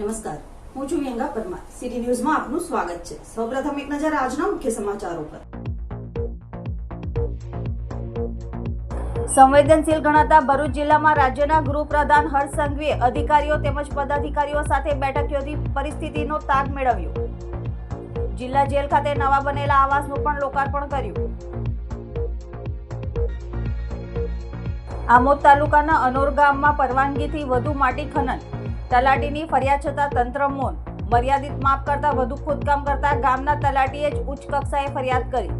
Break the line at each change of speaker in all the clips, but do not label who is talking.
નમસ્કાર. હું છું વ્યંગા પરમાર. સિટી ન્યૂઝમાં આપનું સ્વાગત છે. સૌપ્રથમ એક નજર આજના મુખ્ય સમાચારો પર. સંવેદનશીલ ગણાતા ભરૂચ જિલ્લામાં રાજ્યના ગૃહપ્રધાન હર્ષ સંઘવીએ અધિકારીઓ તેમજ પદાધિકારીઓ સાથે બેઠક યોજી પરિસ્થિતિનો તાગ મેળવ્યો. જિલ્લા જેલ ખાતે નવા બનેલા આવાસનું પણ લોકાર્પણ કર્યું. આમોદ તાલુકાના અનોર ગામમાં પરવાનગીથી વધુ માટી ખનન. તલાટીની ફરિયાદ છતાં તંત્ર મૌન. મર્યાદિત માપ કરતા વધુ ખોદકામ કરતા ગામના તલાટીએ જ ઉચ્ચ કક્ષાએ ફરિયાદ કરી.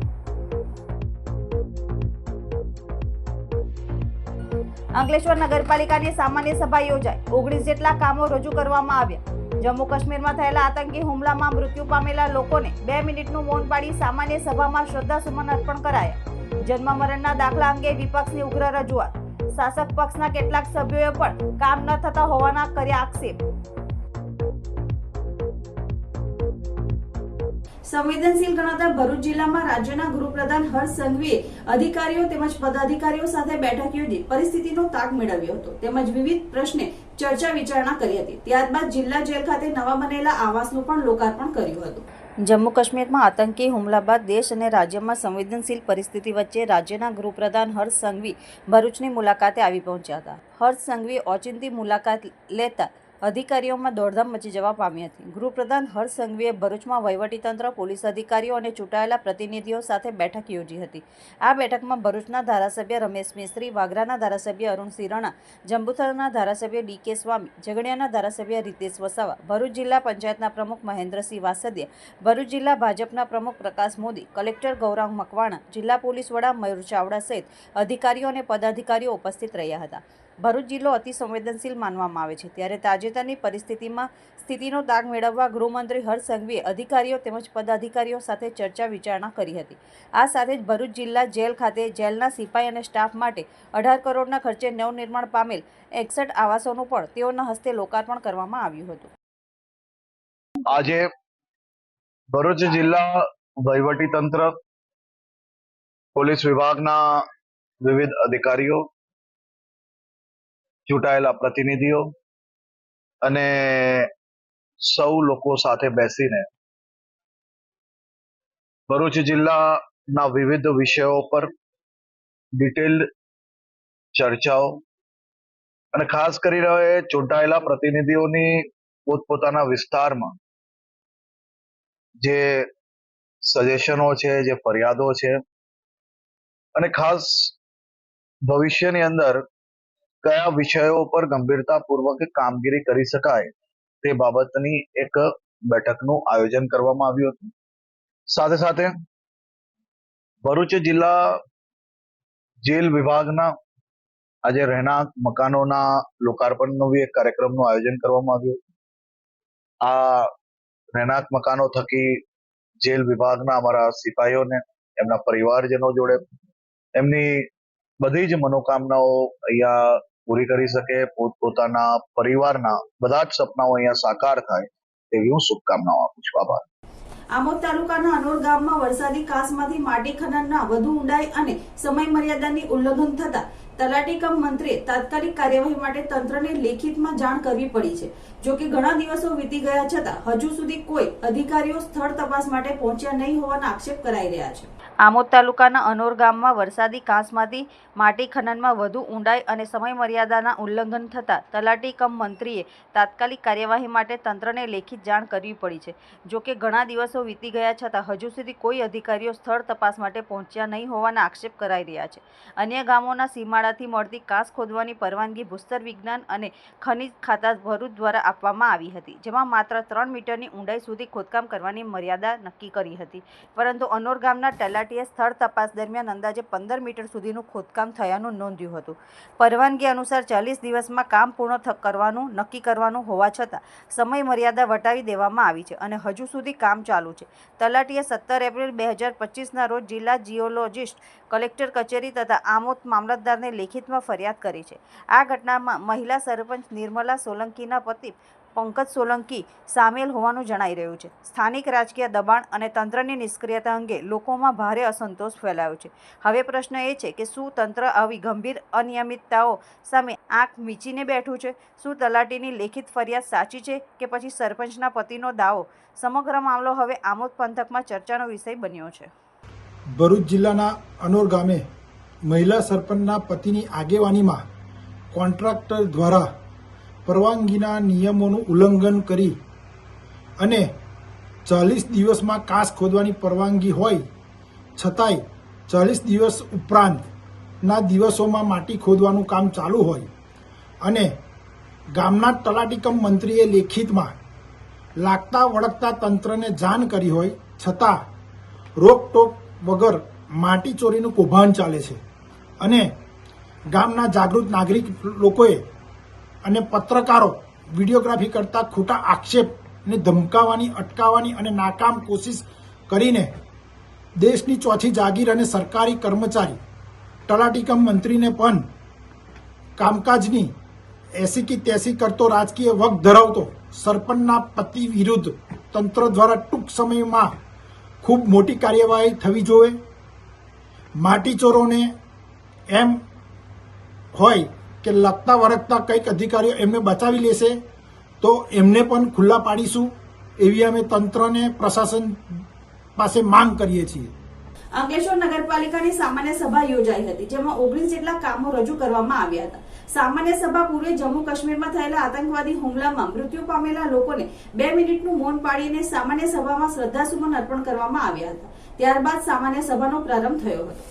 અંકલેશ્વર નગરપાલિકાની સામાન્ય સભા યોજાઈ. ઓગણીસ જેટલા કામો રજૂ કરવામાં આવ્યા. જમ્મુ કાશ્મીરમાં થયેલા આતંકી હુમલામાં મૃત્યુ પામેલા લોકોને બે મિનિટનું મૌન પાડી સામાન્ય સભામાં શ્રદ્ધાસુમન અર્પણ કરાયા. જન્મ મરણના દાખલા અંગે વિપક્ષની ઉગ્ર રજૂઆત. શાસક પક્ષના કેટલાક સભ્યોએ પણ કામ ન થતા હોવાના કર્યા આક્ષેપ. સંવેદનશીલ ગણાતા ભરૂચ જિલ્લામાં રાજ્યના ગૃહપ્રધાન હર્ષ સંઘવીએ અધિકારીઓ તેમજ પદાધિકારીઓ સાથે બેઠક યોજી પરિસ્થિતિનો તાગ મેળવ્યો હતો. તેમજ વિવિધ પ્રશ્ને ચર્ચા વિચારણા કરી હતી. ત્યારબાદ જિલ્લા જેલ ખાતે નવા બનેલા આવાસનું પણ લોકાર્પણ કર્યું હતું. જમ્મુ કાશ્મીરમાં આતંકી હુમલા બાદ દેશ અને રાજ્યમાં સંવેદનશીલ પરિસ્થિતિ વચ્ચે રાજ્યના ગૃહપ્રધાન હર્ષ સંઘવી ભરૂચની મુલાકાતે આવી પહોંચ્યા હતા. હર્ષ સંઘવી ઓચિંતી મુલાકાત લેતા અધિકારીઓમાં દોડધામ મચી જવા પામી હતી. ગૃહપ્રધાન હર્ષ સંઘવીએ ભરૂચમાં વહીવટીતંત્ર, પોલીસ અધિકારીઓ અને ચૂંટાયેલા પ્રતિનિધિઓ સાથે બેઠક યોજી હતી. આ બેઠકમાં ભરૂચના ધારાસભ્ય રમેશ મિસ્ત્રી, વાગરાના ધારાસભ્ય અરુણ સિરાણા જંબુસરના ધારાસભ્ય ડી કે સ્વામી, ઝઘડિયાના ધારાસભ્ય રીતેશ વસાવા, ભરૂચ જિલ્લા પંચાયતના પ્રમુખ મહેન્દ્રસિંહ વાસદિયા, ભરૂચ જિલ્લા ભાજપના પ્રમુખ પ્રકાશ મોદી, કલેક્ટર ગૌરાંગ મકવાણા, જિલ્લા પોલીસ વડા મયુર ચાવડા સહિત અધિકારીઓ અને પદાધિકારીઓ ઉપસ્થિત રહ્યા હતા. ભરૂચ જિલ્લો અતિ સંવેદનશીલ માનવામાં આવે છે. ત્યારે તાજેતરની પરિસ્થિતિમાં સ્થિતિનો તાગ મેળવવા ગૃહમંત્રી હર્ષ સંઘવીએ અધિકારીઓ તેમજ પદાધિકારીઓ સાથે ચર્ચા વિચારણા કરી હતી. આ સાથે જ ભરૂચ જિલ્લા જેલ ખાતે જેલના સિપાઈ અને સ્ટાફ માટે અઢાર કરોડના ખર્ચે નવનિર્માણ પામેલ એકસઠ આવાસોનું પણ તેઓના હસ્તે લોકાર્પણ કરવામાં આવ્યું હતું.
આજે ભરૂચ જિલ્લા વહીવટી તંત્ર પોલીસ વિભાગના વિવિધ અધિકારીઓ ચૂંટાયેલા પ્રતિનિધિઓ અને સૌ લોકો સાથે બેસીને ભરૂચ જિલ્લાના વિવિધ વિષયો પર ડિટેલ્ડ ચર્ચાઓ અને ખાસ કરીને ચૂંટાયેલા પ્રતિનિધિઓની પોતપોતાના વિસ્તારમાં જે સજેશનો છે, જે ફરિયાદો છે અને ખાસ ભવિષ્યની અંદર કયા વિષયો પર ગંભીરતાપૂર્વક કામગીરી કરી શકાય તે બાબતની એક બેઠકનું આયોજન કરવામાં આવ્યું હતું. સાથે સાથે ભરૂચ જિલ્લા જેલ વિભાગના આજે રહેણાંક મકાનોના લોકાર્પણનો બી એક કાર્યક્રમનું આયોજન કરવામાં આવ્યું આ રહેણાંક મકાનો થકી જેલ વિભાગના અમારા સિપાહીઓને એમના પરિવારજનો જોડે એમની બધી જ મનોકામનાઓ અહીંયા પૂરી કરી શકે પોતપોતાના પરિવારના બધા જ સપનાઓ અહીંયા સાકાર થાય તેવી હું શુભકામનાઓ આપું છું. આભાર.
આમોદ તાલુકાના અનોર ગામમાં વરસાદી કાસમાંથી માટી ખનનના વધુ ઊંડાઈ અને સમય મર્યાદાની ઉલ્લંઘન થતા તલાટી કમ મંત્રીએ તાત્કાલિક કાર્યવાહી માટે તંત્રને લેખિતમાં જાણ કરવી પડી છે. જો કે ઘણા દિવસો વીતી ગયા છતાં હજુ સુધી કોઈ અધિકારીઓ સ્થળ તપાસ માટે પહોંચ્યા નહીં હોવાના આક્ષેપ કરાઈ રહ્યા છે. આમોદ તાલુકાના અનોર ગામમાં વરસાદી કાંસમાંથી માટી ખનનમાં વધુ ઊંડાઈ અને સમય મર્યાદાના ઉલ્લંઘન થતા તલાટી કમ મંત્રીએ તાત્કાલિક કાર્યવાહી માટે તંત્રને લેખિત જાણ કરવી પડી છે. જો કે ઘણા દિવસો વીતી ગયા છતાં હજુ સુધી કોઈ અધિકારીઓ સ્થળ તપાસ માટે પહોંચ્યા નહીં હોવાના આક્ષેપ કરાઈ રહ્યા છે. અન્ય ગામોના સીમાડાથી મળતી કાંસ ખોદવાની પરવાનગી ભૂસ્તર વિજ્ઞાન અને ખનિજ ખાતા ભરૂચ દ્વારા આપવામાં આવી હતી, જેમાં માત્ર ત્રણ મીટરની ઊંડાઈ સુધી ખોદકામ કરવાની મર્યાદા નક્કી કરી હતી. પરંતુ અનોર ગામના તલાટીએ સ્થળ તપાસ દરમિયાન અંદાજે પંદર મીટર સુધીનું ખોદકામ થયાનું નોંધ્યું હતું પરવાનગી અનુસાર ચાલીસ દિવસમાં કામ પૂર્ણ કરવાનું નક્કી કરવાનું હોવા છતાં સમય મર્યાદા વટાવી દેવામાં આવી છે અને હજુ સુધી કામ ચાલુ છે તલાટીએ સત્તર એપ્રિલ બે હજાર પચીસના રોજ જિલ્લા જીઓલોજિસ્ટ કલેક્ટર કચેરી તથા આમોદ મામલતદારને લેખિતમાં ફરિયાદ કરી છે આ ઘટનામાં મહિલા સરપંચ નિર્મલા સોલંકીના પતિ પંકજ સોલંકી સામેલ હોવાનું જણાઈ રહ્યું છે. સ્થાનિક રાજકીય દબાણ અને તંત્રની નિષ્ક્રિયતા અંગે લોકોમાં ભારે અસંતોષ ફેલાયો છે. હવે પ્રશ્ન એ છે કે શું તંત્ર આવી ગંભીર અનિયમિતતાઓ સામે આંખ મીચીને બેઠું છે? શું તલાટીની લેખિત ફરિયાદ સાચી છે કે પછી સરપંચના પતિનો દાવો? સમગ્ર મામલો હવે આમોદ પંથકમાં ચર્ચાનો વિષય બન્યો છે.
ભરૂચ જિલ્લાના અનોર ગામે મહિલા સરપંચના પતિની આગેવાનીમાં કોન્ટ્રાક્ટર દ્વારા પરવાનગીના નિયમોનું ઉલ્લંઘન કરી અને ચાલીસ દિવસમાં કાસ ખોદવાની પરવાનગી હોય, છતાંય ચાલીસ દિવસ ઉપરાંતના દિવસોમાં માટી ખોદવાનું કામ ચાલુ હોય અને ગામના તલાટીકમ મંત્રીએ લેખિતમાં લાગતા વળગતા તંત્રને જાણ કરી હોય, છતાં રોકટોક વગર માટી ચોરીનું કૌભાંડ ચાલે છે. અને ગામના જાગૃત નાગરિક લોકોએ અને પત્રકારો, વિડીયોગ્રાફી કરતા ખોટા આક્ષેપને ધમકાવાની, અટકાવવાની અને નાકામ કોશિશ કરીને દેશની ચોથી જાગીર અને સરકારી કર્મચારી, તલાટીકમ મંત્રીને પણ કામકાજની એસી કી તેસી કરતો રાજકીય વગ ધરાવતો સરપંચના પતિ વિરુદ્ધ તંત્ર દ્વારા ટૂંક સમયમાં ખૂબ મોટી કાર્યવાહી થવી જોઈએ. માટીચોરોને એમ હોય કે લગતા વરગતા કંઈક અધિકારીઓ એમને બચાવી લેશે, તો એમને પણ ખુલ્લા પાડીશું એવી અમે તંત્રને પ્રશાસન પાસે માંગ કરીએ છીએ.
અંકલેશ્વર નગરપાલિકાની સામાન્ય સભા યોજાઈ હતી, જેમાં ઓગણીસ જેટલા કામો રજૂ કરવામાં આવ્યા હતા. સામાન્ય સભા પૂર્વે જમ્મુ કાશ્મીરમાં થયેલા આતંકવાદી હુમલામાં મૃત્યુ પામેલા લોકોને બે મિનિટનું મૌન પાડીને સામાન્ય સભામાં શ્રદ્ધાસુમન અર્પણ કરવામાં આવ્યા હતા. ત્યારબાદ સામાન્ય સભાનો પ્રારંભ થયો હતો.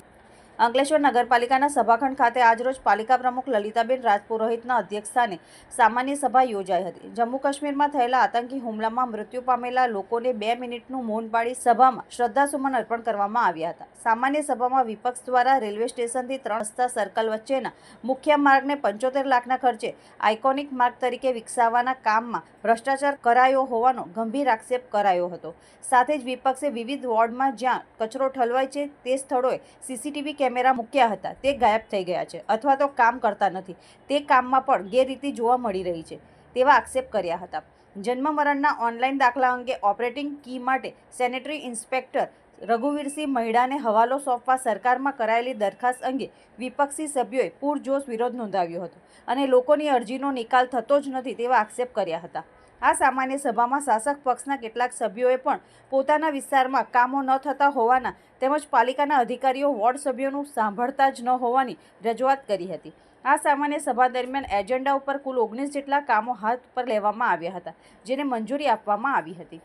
અંકલેશ્વર નગરપાલિકાના સભાખંડ ખાતે આજરોજ પાલિકા પ્રમુખ લલિતાબેન રાજપુરોહિતના અધ્યક્ષસ્થાને સામાન્ય સભા યોજાઈ હતી. જમ્મુ કાશ્મીરમાં થયેલા આતંકી હુમલામાં મૃત્યુ પામેલા લોકોને બે મિનિટનું મૌન પાડી સભામાં શ્રદ્ધાસુમન અર્પણ કરવામાં આવ્યા હતા. સામાન્ય સભામાં વિપક્ષ દ્વારા રેલવે સ્ટેશનથી ત્રણ રસ્તા સર્કલ વચ્ચેના મુખ્ય માર્ગને પંચોતેર લાખના ખર્ચે આઇકોનિક માર્ગ તરીકે વિકસાવવાના કામમાં ભ્રષ્ટાચાર કરાયો હોવાનો ગંભીર આક્ષેપ કરાયો હતો. સાથે જ વિપક્ષે વિવિધ વોર્ડમાં જ્યાં કચરો ઠલવાય છે તે સ્થળોએ સીસીટીવી કેમેરા મૂક્યા હતા. તે ગાયબ થઈ ગયા છે અથવા તો કામ કરતા નથી. તે કામમાં પણ ગેરરીતિ જોવા મળી રહી છે તેવા આક્ષેપ કર્યા હતા. જન્મ મરણના ઓનલાઈન દાખલા અંગે ઓપરેટિંગ કી માટે સેનેટરી ઇન્સ્પેક્ટર રઘુવીરસિંહ મહિડાને હવાલો સોંપવા સરકારમાં કરાયેલી દરખાસ્ત અંગે વિપક્ષી સભ્યોએ પૂરજોશ વિરોધ નોંધાવ્યો હતો અને લોકોની અરજીનો નિકાલ થતો જ નથી તેવા આક્ષેપ કર્યા હતા. આ સામાન્ય સભામાં શાસક પક્ષના કેટલાક સભ્યોએ પણ પોતાના વિસ્તારમાં કામો ન થતા હોવાના તેમજ પાલિકાના અધિકારીઓ, વોર્ડ સભ્યોનું સાંભળતા જ ન હોવાની રજૂઆત કરી હતી. આ સામાન્ય સભા દરમિયાન એજન્ડા ઉપર કુલ ઓગણીસ જેટલા કામો હાથ પર લેવામાં આવ્યા હતા, જેને મંજૂરી આપવામાં આવી હતી.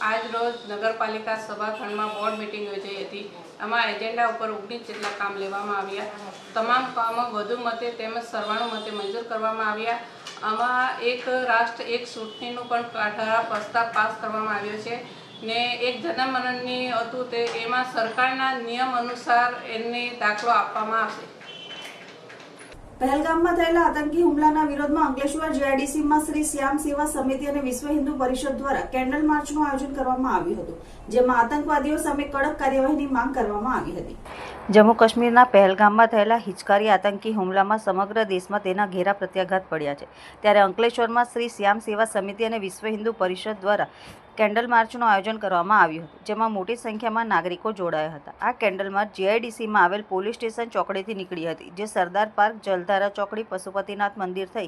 આજ રોજ નગરપાલિકા સભાખંડમાં બોર્ડ મિટિંગ યોજાઈ હતી. આમાં એજન્ડા ઉપર ઓગણીસ જેટલા કામ લેવામાં આવ્યા. તમામ કામો વધુ મતે તેમજ સરવાણુ મતે મંજૂર કરવામાં આવ્યા. આમાં એક રાષ્ટ્ર, એક ચૂંટણીનું પણ ઠરાવ પ્રસ્તાવ પાસ કરવામાં આવ્યો છે ને એક જનમનની હતું તે, એમાં સરકારના નિયમ અનુસાર એમને દાખલો આપવામાં આવશે.
પહેલગામમાં થયેલા આતંકી હુમલાના વિરોધમાં અંકલેશ્વર જીઆઈડીસીમાં શ્રી શ્યામ સેવા સમિતિ અને વિશ્વ હિન્દુ પરિષદ દ્વારા કેન્ડલ માર્ચનું આયોજન કરવામાં આવ્યું હતું, જેમાં આતંકવાદીઓ સામે કડક કાર્યવાહીની માંગ કરવામાં આવી હતી. જમ્મુ કાશ્મીરના પહેલગામમાં થયેલા હિચકારી આતંકી હુમલામાં સમગ્ર દેશમાં તેના ઘેરા પ્રત્યાઘાત પડ્યા છે. ત્યારે અંકલેશ્વરમાં શ્રી શ્યામ સેવા સમિતિ અને વિશ્વ હિન્દુ પરિષદ દ્વારા કેન્ડલ માર્ચનું આયોજન કરવામાં આવ્યું હતું, જેમાં મોટી સંખ્યામાં નાગરિકો જોડાયા હતા. આ કેન્ડલ માર્ચ જીઆઈડીસીમાં આવેલ પોલીસ સ્ટેશન ચોકડીથી નીકળી હતી, જે સરદાર પાર્ક જલધારા ચોકડી પશુપતિનાથ મંદિર થઈ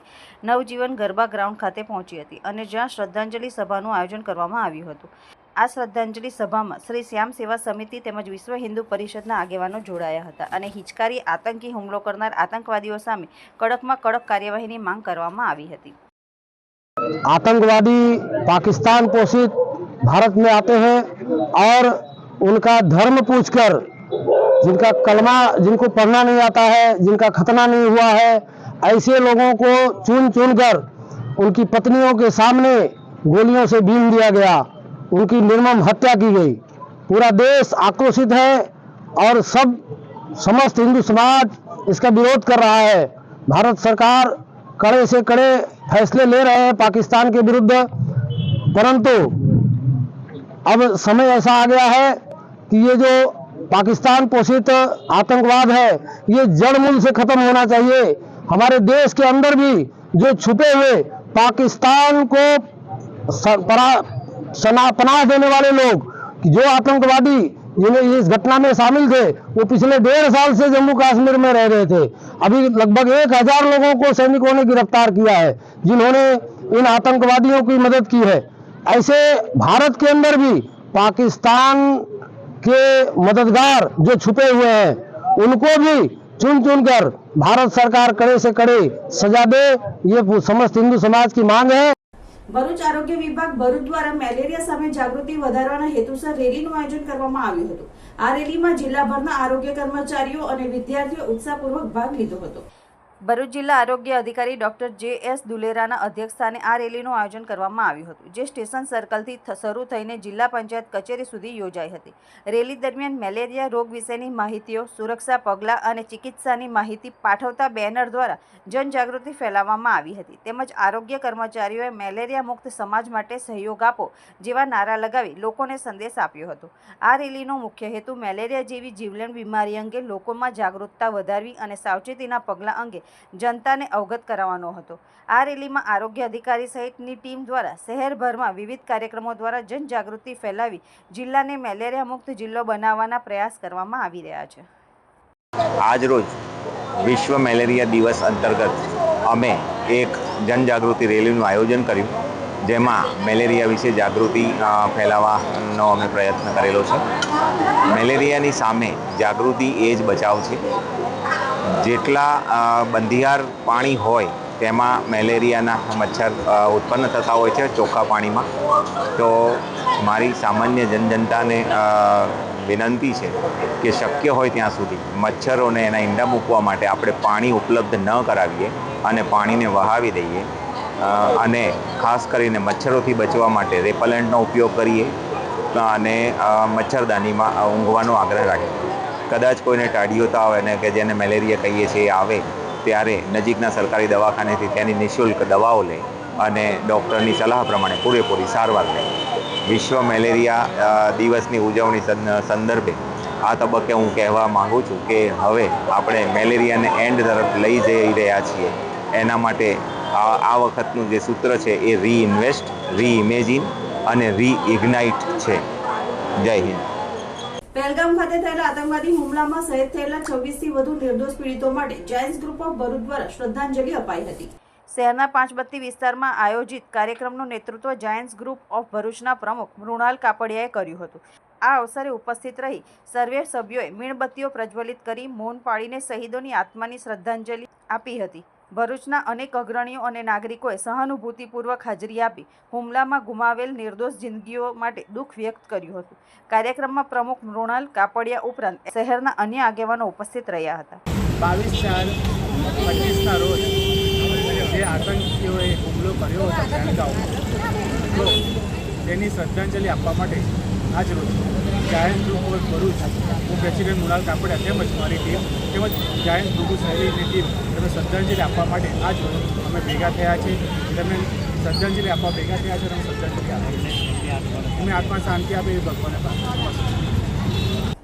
નવજીવન ગરબા ગ્રાઉન્ડ ખાતે પહોંચી હતી અને જ્યાં શ્રદ્ધાંજલિ સભાનું આયોજન કરવામાં આવ્યું હતું. આ શ્રદ્ધાંજલિ સભામાં શ્રી શ્યામ સેવા સમિતિ તેમજ વિશ્વ હિન્દુ પરિષદના આગેવાનો જોડાયા હતા અને હિચકારી આતંકી હુમલો કરનાર આતંકવાદીઓ સામે કડકમાં કડક કાર્યવાહીની માંગ કરવામાં આવી હતી.
आतंकवादी पाकिस्तान पोषित भारत में आते हैं और उनका धर्म पूछकर जिनका कलमा जिनको पढ़ना नहीं आता है, जिनका खतना नहीं हुआ है, ऐसे लोगों को चुन चुन कर उनकी पत्नियों के सामने गोलियों से बीन दिया गया। उनकी निर्मम हत्या की गई। पूरा देश आक्रोशित है और सब समस्त हिंदू समाज इसका विरोध कर रहा है। भारत सरकार कड़े से कड़े फैसले ले रहे हैं पाकिस्तान के विरुद्ध। परंतु अब समय ऐसा आ गया है कि ये जो पाकिस्तान पोषित आतंकवाद है, ये जड़ मूल से खत्म होना चाहिए। हमारे देश के अंदर भी जो छुपे हुए पाकिस्तान को स- परा- सना पनाह देने वाले लोग जो आतंकवादी जिन्हें इस घटना में शामिल थे। वो पिछले डेढ़ साल से जम्मू कश्मीर में रह रहे थे। अभी लगभग एक हज़ार लोगों को सैनिकों ने गिरफ़्तार किया है, जिन्होंने इन आतंकवादियों की मदद की है। ऐसे भारत के अंदर भी पाकिस्तान के मददगार जो छुपे हुए हैं, उनको भी चुन चुन कर भारत सरकार कड़े से कड़े सजा दे। ये समस्त हिंदू समाज की मांग है।
ભરૂચ આરોગ્ય વિભાગ ભરૂચ દ્વારા મેલેરિયા સામે જાગૃતિ વધારવાના હેતુસર રેલીનું આયોજન કરવામાં આવ્યું હતું. આ રેલીમાં જિલ્લાભરના આરોગ્ય કર્મચારીઓ અને વિદ્યાર્થીઓ ઉત્સાહપૂર્વક ભાગ લીધો હતો. ભરૂચ જિલ્લા આરોગ્ય અધિકારી ડોક્ટર જે એસ દુલેરાના અધ્યક્ષસ્થાને આ રેલીનું આયોજન કરવામાં આવ્યું હતું, જે સ્ટેશન સર્કલથી શરૂ થઈને જિલ્લા પંચાયત કચેરી સુધી યોજાઈ હતી. રેલી દરમિયાન મેલેરિયા રોગ વિશેની માહિતીઓ, સુરક્ષા પગલાં અને ચિકિત્સાની માહિતી પાઠવતા બેનર દ્વારા જનજાગૃતિ ફેલાવવામાં આવી હતી. તેમજ આરોગ્ય કર્મચારીઓએ મેલેરિયા મુક્ત સમાજ માટે સહયોગ આપો જેવા નારા લગાવી લોકોને સંદેશ આપ્યો હતો. આ રેલીનો મુખ્ય હેતુ મેલેરિયા જેવી જીવલેણ બીમારી અંગે લોકોમાં જાગૃતતા વધારવી અને સાવચેતીના પગલાં અંગે જનતાને અવગત કરાવવાનો હતો. આ રેલીમાં આરોગ્ય અધિકારી સહિતની ટીમ દ્વારા શહેરભરમાં વિવિધ કાર્યક્રમો દ્વારા જનજાગૃતિ ફેલાવી જિલ્લાને મેલેરિયા મુક્ત જિલ્લો બનાવવાના પ્રયાસ કરવામાં આવી રહ્યા છે.
આજરોજ વિશ્વ મેલેરિયા દિવસ અંતર્ગત અમે એક જનજાગૃતિ રેલીનું આયોજન કર્યું, જેમાં મેલેરિયા વિશે જાગૃતિ ફેલાવવાનો અમે પ્રયત્ન કરેલો છે. મેલેરિયાની સામે જાગૃતિ એ જ બચાવ છે. જેટલા બંધિયાર પાણી હોય, તેમાં મેલેરિયાના મચ્છર ઉત્પન્ન થતા હોય છે ચોખ્ખા પાણીમાં, તો મારી સામાન્ય જનજનતાને વિનંતી છે કે શક્ય હોય ત્યાં સુધી મચ્છરોને એના ઈંડા મૂકવા માટે આપણે પાણી ઉપલબ્ધ ન કરાવીએ અને પાણીને વહાવી દઈએ. અને ખાસ કરીને મચ્છરોથી બચવા માટે રેપલન્ટનો ઉપયોગ કરીએ. અને મચ્છરદાનીમાં ઊંઘવાનો આગ્રહ રાખીએ. કદાચ કોઈને ટાઢીઓ તાવ અને કે જેને મેલેરિયા કહીએ છીએ આવે, ત્યારે નજીકના સરકારી દવાખાનેથી તેની નિઃશુલ્ક દવાઓ લે અને ડૉક્ટરની સલાહ પ્રમાણે પૂરેપૂરી સારવાર લે. વિશ્વ મેલેરિયા દિવસની ઉજવણી સંદર્ભે આ તબક્કે હું કહેવા માગું છું કે હવે આપણે મેલેરિયાને એન્ડ તરફ લઈ જઈ રહ્યા છીએ. એના માટે આ વખતનું જે સૂત્ર છે એ રીઇન્વેસ્ટ, રીઇમેજિન અને રીઇગ્નાઇટ છે. જય હિન્દ.
પહેલગામ ખાતે થયેલા આતંકવાદી હુમલામાં શહીદ થયેલા 26 થી વધુ નિર્દોષ પીડિતો માટે જાયન્સ ગ્રુપ ઓફ ભરૂચ દ્વારા શ્રદ્ધાંજલિ અપાઈ હતી. શહેરના પાંચબત્તી વિસ્તારમાં આયોજિત કાર્યક્રમનું નેતૃત્વ જાયન્સ ગ્રુપ ઓફ ભરૂચના પ્રમુખ મૃણાલ કાપડિયાએ કર્યું હતું. આ અવસરે ઉપસ્થિત રહી સર્વે સભ્યોએ મીણબત્તીઓ પ્રજ્વલિત કરી મૌન પાળીને શહીદોની આત્માની શ્રદ્ધાંજલિ આપી હતી. ભરૂચના અનેક અગ્રણીઓ અને નાગરિકોએ સહાનુભૂતિપૂર્વક હાજરી આપી હુમલામાં ગુમાવેલ નિર્દોષ જિંદગીઓ માટે દુઃખ વ્યક્ત કર્યું હતું. કાર્યક્રમમાં પ્રમુખ મૃણાલ કાપડિયા ઉપરાંત શહેરના અન્ય આગેવાનો ઉપસ્થિત રહ્યા હતા.
બાવીસ ચાર પચીસના રોજ જે આતંકીઓએ હુમલો કર્યો હતો તેની શ્રદ્ધાંજલિ આપવા માટે આજ રોજ જાયન્ટ ગ્રુપ ઓફ ભરૂચ. હું પ્રેસિડેન્ટ મુલાલ કાપડિયા તેમજ મારી ટીમ તેમજ જાયન્ટ ગ્રુપ શહેરીની ટીમ તેમને શ્રદ્ધાંજલિ આપવા માટે આજ અમે ભેગા થયા છે તેમને શ્રદ્ધાંજલિ આપવા ભેગા થયા છે અને શ્રદ્ધાંજલિ આપી અમે આત્મા શાંતિ આપે એ કરું છું.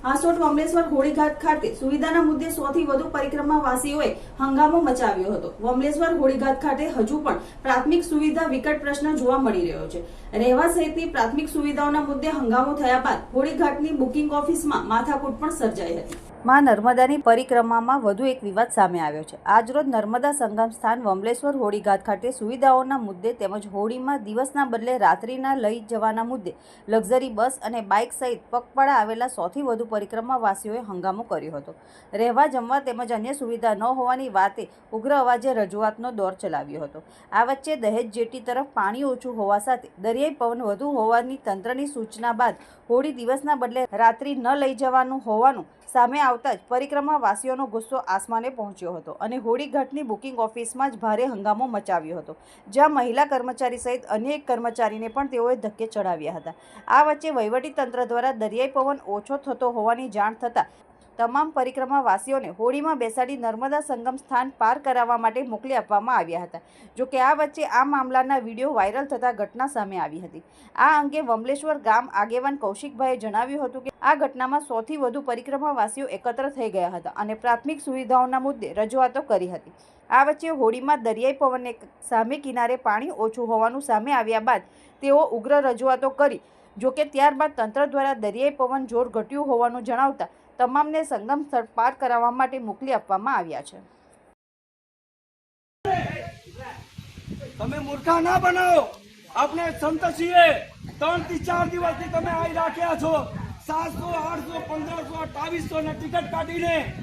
હાંસોટ વમલેશ્વર હોળીઘાટ ખાતે સુવિધાના મુદ્દે સો થી વધુ પરિક્રમાવાસીઓએ હંગામો મચાવ્યો હતો. વમલેશ્વર હોળીઘાટ ખાતે હજુ પણ પ્રાથમિક સુવિધા વિકટ પ્રશ્ન જોવા મળી રહ્યો છે. રહેવા સહિતની પ્રાથમિક સુવિધાઓના મુદ્દે હંગામો થયા બાદ હોળીઘાટની બુકિંગ ઓફિસમાં માથાકૂટ પણ સર્જાઈ હતી. માં નર્મદાની પરિક્રમામાં વધુ એક વિવાદ સામે આવ્યો છે. આજરોજ નર્મદા સંગમ સ્થાન વમલેશ્વર હોળીઘાટ ખાતે સુવિધાઓના મુદ્દે તેમજ હોળીમાં દિવસના બદલે રાત્રિના લઈ જવાના મુદ્દે લક્ઝરી બસ અને બાઇક સહિત પગપાળા આવેલા સોથી વધુ પરિક્રમાવાસીઓએ હંગામો કર્યો હતો. રહેવા, જમવા તેમજ અન્ય સુવિધા ન હોવાની વાતે ઉગ્ર અવાજે રજૂઆતનો દોર ચલાવ્યો હતો. આ વચ્ચે દહેજ જેટી તરફ પાણી ઓછું હોવા સાથે દરિયાઈ પવન વધુ હોવાની તંત્રની સૂચના બાદ હોળી દિવસના બદલે રાત્રિ ન લઈ જવાનું હોવાનું સામે આવતા જ પરિક્રમાવાસીઓનો ગુસ્સો આસમાને પહોંચ્યો હતો અને હોળીઘાટની બુકિંગ ઓફિસમાં જ ભારે હંગામો મચાવ્યો હતો, જ્યાં મહિલા કર્મચારી સહિત અન્ય એક કર્મચારીને પણ તેઓએ ધક્કે ચડાવ્યા હતા. આ વચ્ચે વહીવટી તંત્ર દ્વારા દરિયાઈ પવન ઓછો થતો હોવાની જાણ થતાં તમામ પરિક્રમાવાસીઓને હોડીમાં બેસાડી નર્મદા સંગમ સ્થાન પાર કરાવવા માટે મોકલી આપવામાં આવ્યા હતા. જો કે આ વચ્ચે આ મામલાના વીડિયો વાયરલ થતા ઘટના સામે આવી હતી. આ અંગે વમલેશ્વર ગામ આગેવાન કૌશિકભાઈએ જણાવ્યું હતું કે આ ઘટનામાં સૌથી વધુ પરિક્રમાવાસીઓ એકત્ર થઈ ગયા હતા અને પ્રાથમિક સુવિધાઓના મુદ્દે રજૂઆતો કરી હતી. આ વચ્ચે હોડીમાં દરિયાઈ પવનને સામે કિનારે પાણી ઓછું હોવાનું સામે આવ્યા બાદ તેઓ ઉગ્ર રજૂઆતો કરી. જોકે ત્યારબાદ તંત્ર દ્વારા દરિયાઈ પવન જોર ઘટ્યું હોવાનું જણાવતા તમામને સંગમ સ્થળ પાર કરાવવા માટે મોકલી આપવામાં આવ્યા છે.
તમે મૂર્ખા ના બનાવો. આપણે સંત છીએ. ત્રણથી ચાર દિવસથી તમે આવી રાખ્યા છો. સાતસો, આઠસો, પંદરસો, અઠાવીસો ને ટિકિટ કાઢીને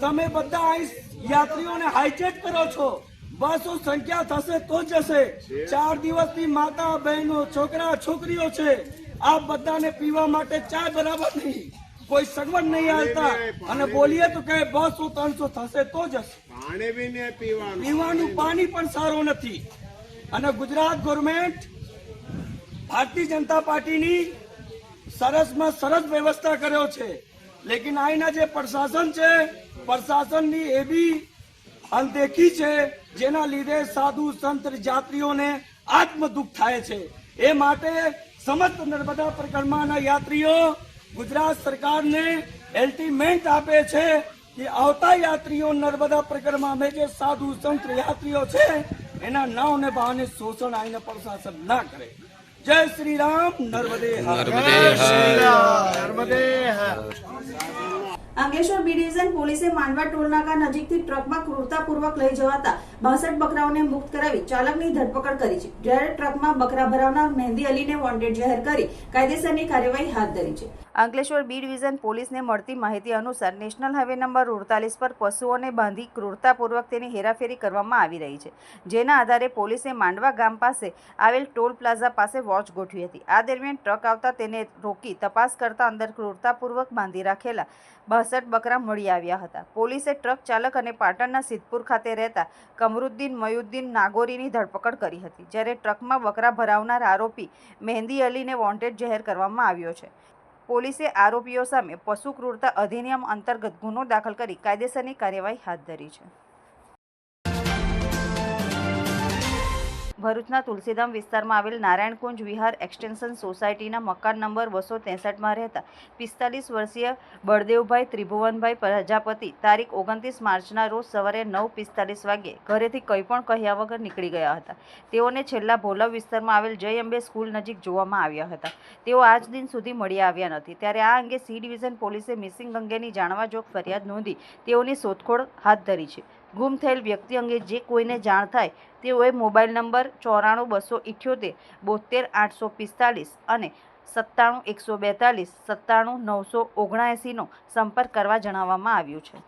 તમે બધા અહીં યાત્રીઓને હાઈચેક કરો છો. બસો સંખ્યા થશે તો જશે. ચાર દિવસની માતા, બહેનો, છોકરા, છોકરીઓ છે. આ બધાને પીવા માટે ચા બરાબર નહીં. કોઈ સગવડ નહીં હાલતા. અને બોલીએ તો કે બસો ત્રણસો થશે તો
પાણી પીવાનું
પાણી પણ સારું નથી. અને ગુજરાત ગવર્મેન્ટ ભારતીય જનતા પાર્ટીની સરસમાં સરસ વ્યવસ્થા કર્યો છે. લેકિન અહીંના જે પ્રશાસન છે પ્રશાસનની એવી અનદેખી છે જેના લીધે સાધુ સંત યાત્રીઓને આત્મ દુઃખ થાય છે. એ માટે સમસ્ત નર્મદા પરિક્રમાના યાત્રીઓ ગુજરાત સરકારને એલ્ટિમેન્ટ આપે છે કે આવતા યાત્રીઓ નર્મદા પરિક્રમામાં જે સાધુ સંત યાત્રીઓ છે એના નાવને બહાને શોષણ આવીને પ્રશાસન ના કરે. જય શ્રી રામ નર્મદે હર.
અંકલેશ્વર બી ડિવિઝન પોલીસે માંડવા ટોલનાકા નજીકથી ટ્રકમાં ક્રૂરતાપૂર્વક લઈ જવાતા બાસઠ બકરાઓને મુક્ત કરાવી ચાલકની ધરપકડ કરી છે, જ્યારે ટ્રકમાં બકરા ભરાવનાર મહેંદી અલીને વોન્ટેડ જાહેર કરી કાયદેસરની કાર્યવાહી હાથ ધરી છે. અંકલેશ્વર બી ડિવિઝન પોલીસને મળતી માહિતી અનુસાર નેશનલ હાઈવે નંબર અડતાલીસ પર પશુઓને બાંધી ક્રૂરતાપૂર્વક તેની હેરાફેરી કરવામાં આવી રહી છે, જેના આધારે પોલીસે માંડવા ગામ પાસે આવેલ ટોલ પ્લાઝા પાસે વોચ ગોઠવી હતી. આ દરમિયાન ટ્રક આવતા તેને રોકી તપાસ કરતા અંદર ક્રૂરતાપૂર્વક બાંધી રાખેલા બાસઠ બકરા મળી આવ્યા હતા. પોલીસે ટ્રક ચાલક અને પાટણના સિદ્ધપુર ખાતે રહેતા કમરુદ્દીન મયુદ્દીન નાગોરીની ધરપકડ કરી હતી, જ્યારે ટ્રકમાં બકરા ભરાવનાર આરોપી મહેંદી અલીને વોન્ટેડ જાહેર કરવામાં આવ્યો છે. પોલીસે આરોપીઓ સામે પશુ ક્રૂરતા અધિનિયમ અંતર્ગત ગુનો દાખલ કરી કાયદેસરની કાર્યવાહી હાથ ધરી છે. ભરૂચના તુલસીધામ વિસ્તારમાં આવેલ નારાયણકુંજ વિહાર એક્સટેન્શન સોસાયટીના મકાન નંબર બસો ત્રેસઠમાં રહેતા પિસ્તાલીસ વર્ષીય બળદેવભાઈ ત્રિભુવનભાઈ પ્રજાપતિ તારીખ ઓગણત્રીસ માર્ચના રોજ સવારે નવ પિસ્તાલીસ વાગ્યે ઘરેથી કંઈ પણ કહ્યા વગર નીકળી ગયા હતા. તેઓને છેલ્લા ભોલવ વિસ્તારમાં આવેલ જય અંબે સ્કૂલ નજીક જોવામાં આવ્યા હતા. તેઓ આજ દિન સુધી મળી આવ્યા નથી. ત્યારે આ અંગે સી ડિવિઝન પોલીસે મિસિંગ અંગેની જાણવા જોગ ફરિયાદ નોંધી તેઓની શોધખોળ હાથ ધરી છે. ગુમ થયેલ વ્યક્તિ અંગે જે કોઈને જાણ થાય તેઓએ મોબાઈલ નંબર ચોરાણું બસો ઇઠ્યોતેર બોતેર આઠસો પિસ્તાલીસ અને સત્તાણું એકસો બેતાલીસ, સત્તાણું નવસો ઓગણએંસીનો સંપર્ક કરવા જણાવવામાં આવ્યું છે.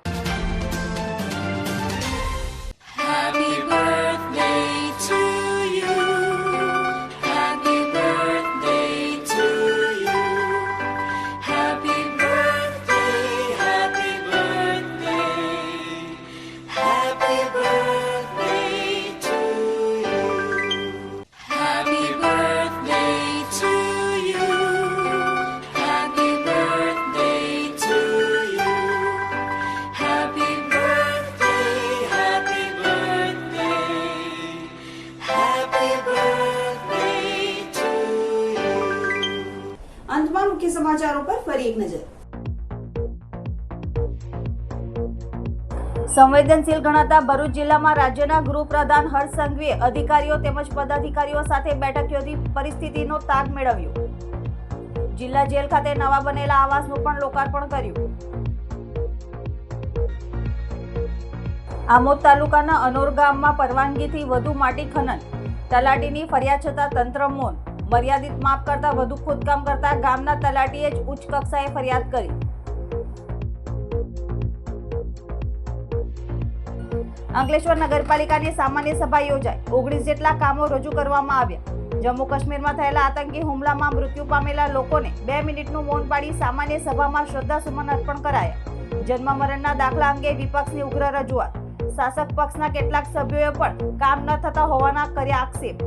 સમાચારો પર ફરી એક નજર. સંવેદનશીલ ગણાતા ભરૂચ જિલ્લામાં રાજ્યના ગૃહપ્રધાન હર્ષ સંઘવીએ અધિકારીઓ તેમજ પદાધિકારીઓ સાથે બેઠક યોજી પરિસ્થિતિનો તાગ મેળવ્યો. જિલ્લા જેલ ખાતે નવા બનેલા આવાસનું પણ લોકાર્પણ કર્યું. આમોદ તાલુકાના અનોર ગામમાં પરવાનગીથી વધુ માટી ખનન. તલાટીની ફરિયાદ છતાં તંત્ર મૌન. મર્યાદિત માપ કરતા વધુ ખોદકામ કરતા ગામના તલાટીએ જ ઉચ્ચ કક્ષાએ ફરિયાદ કરી. અંકલેશ્વર નગરપાલિકાની સામાન્ય સભા યોજાઈ. ઓગણીસ જેટલા કામો રજૂ કરવામાં આવ્યા. જમ્મુ કાશ્મીરમાં થયેલા આતંકી હુમલામાં મૃત્યુ પામેલા લોકોને બે મિનિટનું મૌન પાડી સામાન્ય સભામાં શ્રદ્ધાસુમન અર્પણ કરાયા. જન્મ મરણના દાખલા અંગે વિપક્ષની ઉગ્ર રજૂઆત. શાસક પક્ષના કેટલાક સભ્યોએ પણ કામ ન થતા હોવાના કર્યા આક્ષેપ.